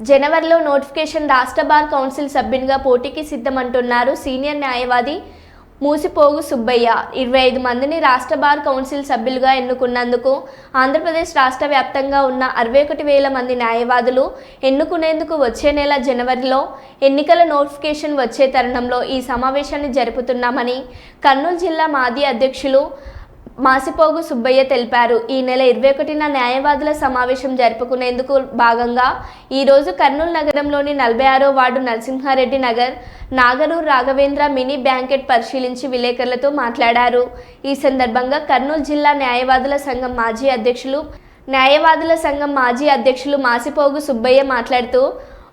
జనవరిలో నోటిఫికేషన్ రాష్ట్ర bar council సభ్యునిగా పోటీకి సిద్ధమంటున్నారు సీనియర్ న్యాయవాది మూసిపోగు సుబ్బయ్య. ఇరవై ఐదు మందిని రాష్ట్ర బార్ కౌన్సిల్ సభ్యులుగా ఎన్నుకున్నందుకు ఆంధ్రప్రదేశ్ రాష్ట్ర వ్యాప్తంగా ఉన్న అరవై ఒకటి వేల మంది న్యాయవాదులు ఎన్నుకునేందుకు వచ్చే నెల జనవరిలో ఎన్నికల నోటిఫికేషన్ వచ్చే తరుణంలో ఈ సమావేశాన్ని జరుపుతున్నామని కర్నూలు జిల్లా మాజీ అధ్యక్షులు మాసిపోగు సుబ్బయ్య తెలిపారు. ఈ నెల ఇరవై ఒకటిన న్యాయవాదుల సమావేశం జరుపుకునేందుకు భాగంగా ఈరోజు కర్నూలు నగరంలోని నలభై ఆరో ward Narasimhareddy Nagar Nagarur Raghavendra mini banquet పరిశీలించి విలేకరులతో మాట్లాడారు. ఈ సందర్భంగా కర్నూలు జిల్లా న్యాయవాదుల సంఘం మాజీ అధ్యక్షులు న్యాయవాదుల సంఘం మాజీ అధ్యక్షులు మాసిపోగు సుబ్బయ్య మాట్లాడుతూ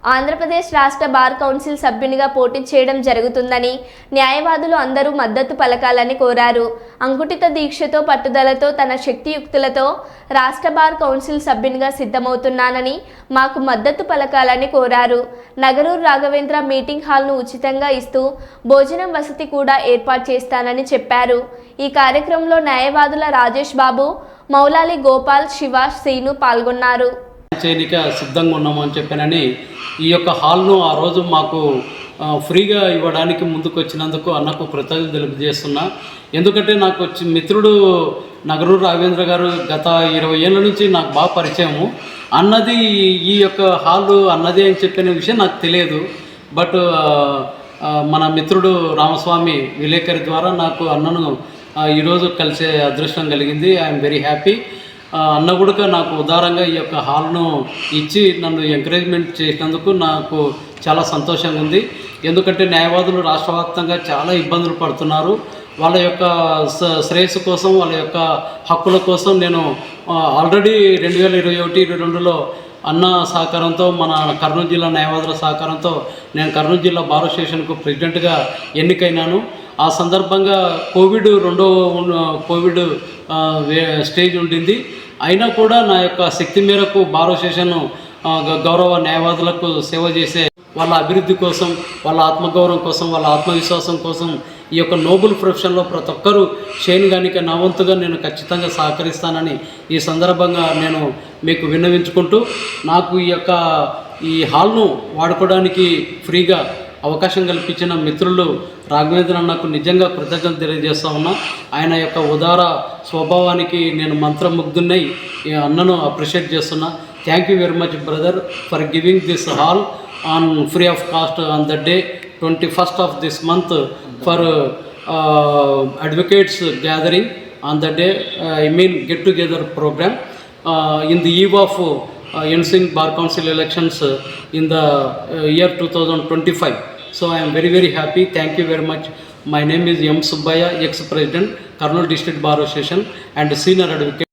ఆంధ్రప్రదేశ్ రాష్ట్ర బార్ కౌన్సిల్ సభ్యునిగా పోటీ చేయడం జరుగుతుందని న్యాయవాదులు అందరూ మద్దతు పలకాలని కోరారు. అంకుటిత దీక్షతో పట్టుదలతో తన శక్తియుక్తులతో రాష్ట్ర బార్ కౌన్సిల్ సభ్యునిగా సిద్ధమవుతున్నానని మాకు మద్దతు పలకాలని కోరారు. నగరూరు రాఘవేంద్ర మీటింగ్ హాల్ను ఉచితంగా ఇస్తూ భోజనం వసతి కూడా ఏర్పాటు చేస్తానని చెప్పారు. ఈ కార్యక్రమంలో న్యాయవాదుల రాజేష్ బాబు మౌలాలి గోపాల్ శివ శ్రీను పాల్గొన్నారు. సిద్ధంగా ఉన్నామని చెప్పానని ఈ యొక్క హాల్ను ఆ రోజు మాకు ఫ్రీగా ఇవ్వడానికి ముందుకు వచ్చినందుకు అన్నకు కృతజ్ఞతలు తెలియజేస్తున్నా. ఎందుకంటే నాకు వచ్చి మిత్రుడు నగరూరు రాఘవేంద్ర గారు గత ఇరవై ఏళ్ళ నుంచి నాకు బాగా పరిచయము. అన్నది ఈ యొక్క హాల్ అన్నది అని చెప్పిన విషయం నాకు తెలియదు. బట్ మన మిత్రుడు రామస్వామి విలేకరి ద్వారా నాకు అన్నను ఈరోజు కలిసే అదృష్టం కలిగింది. I'm very happy. అన్న కూడా నాకు ఉదారంగా ఈ యొక్క హాల్ను ఇచ్చి నన్ను ఎంకరేజ్మెంట్ చేసినందుకు నాకు చాలా సంతోషంగా ఉంది. ఎందుకంటే న్యాయవాదులు రాష్ట్ర వ్యాప్తంగా చాలా ఇబ్బందులు పడుతున్నారు. వాళ్ళ యొక్క శ్రేయస్సు కోసం వాళ్ళ యొక్క హక్కుల కోసం నేను ఆల్రెడీ రెండు వేల ఇరవై ఒకటి ఇరవై రెండులో అన్న సహకారంతో మన కర్నూలు జిల్లా న్యాయవాదుల సహకారంతో నేను కర్నూలు జిల్లా బార్ అసోసియేషన్కు ప్రెసిడెంట్గా ఎన్నికైనాను. ఆ సందర్భంగా కోవిడ్ రెండో ఉన్న- కోవిడ్ వే- స్టేజ్ ఉండింది. అయినా కూడా నా యొక్క శక్తి మేరకు బార్ అసోసియేషన్ గ- గౌరవ న్యాయవాదులకు సేవ చేసే వాళ్ళ అభివృద్ధి కోసం వాళ్ళ ఆత్మగౌరవం కోసం వాళ్ళ ఆత్మవిశ్వాసం కోసం ఈ యొక్క నోబుల్ ప్రొఫెషన్లో ప్రతి ఒక్కరూ చేయనిగానిక నా వంతుగా నేను ఖచ్చితంగా సహకరిస్తానని ఈ సందర్భంగా నేను మీకు విన్నవించుకుంటూ నాకు ఈ యొక్క ఈ హాల్ను వాడుకోవడానికి ఫ్రీగా అవకాశం కల్పించిన మిత్రులు రాఘవేంద్ర అన్నకు నిజంగా కృతజ్ఞత తెలియజేస్తా ఉన్నా. ఆయన యొక్క ఉదార స్వభావానికి నేను మంత్రముగ్ధున్నై ఈ అన్నను అప్రిషియేట్ చేస్తున్నా. Thank you very much brother for giving this hall on free of cost on the day twenty first of this month for advocates gathering on the day I mean get together programme in the eve of uh, Ensing Bar Council elections uh, in the uh, year 2025. So I am very very happy. Thank you very much. My name is M. Subbaya, ex-president, Karnal District Bar Association and senior advocate.